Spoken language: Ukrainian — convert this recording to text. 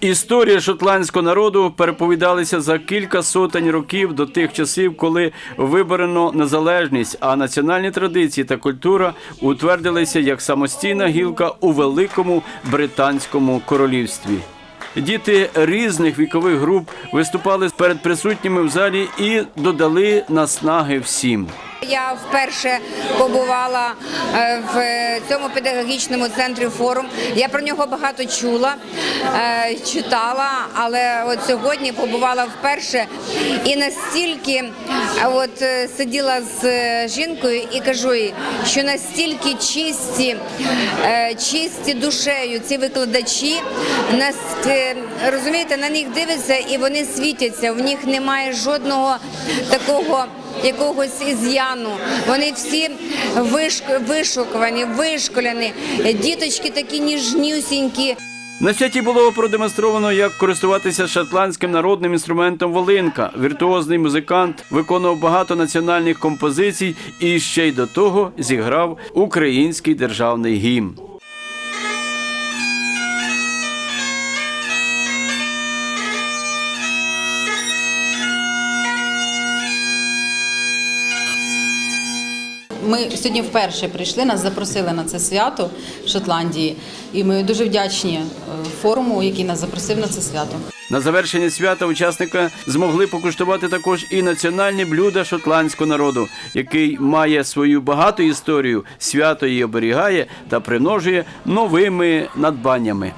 Історія шотландського народу переповідалася за кілька сотень років до тих часів, коли виборено незалежність, а національні традиції та культура утвердилися як самостійна гілка у великому британському королівстві. Діти різних вікових груп виступали перед присутніми в залі і додали наснаги всім. Я вперше побувала е, в цьому педагогічному центрі форум. Я про нього багато чула, е, читала, але от сьогодні побувала вперше і настільки е, от сиділа з жінкою і кажу їй, що настільки чисті, чисті душею ці викладачі, нас розумієте, на них дивиться і вони світяться. В них немає жодного такого якогось із'яну. Вони всі виш- вишукувані, вишколяні. Діточки такі ніжнюсінькі. На святі було продемонстровано, як користуватися шотландським народним інструментом волинка. Віртуозний музикант виконував багато національних композицій і ще й до того зіграв український державний гімн. Ми сьогодні вперше прийшли, нас запросили на це свято в Шотландії, і ми дуже вдячні е, форуму, який нас запросив на це свято. На завершення свята учасники змогли покуштувати також і національні блюда шотландського народу, який має свою багату історію, свято її оберігає та примножує новими надбаннями.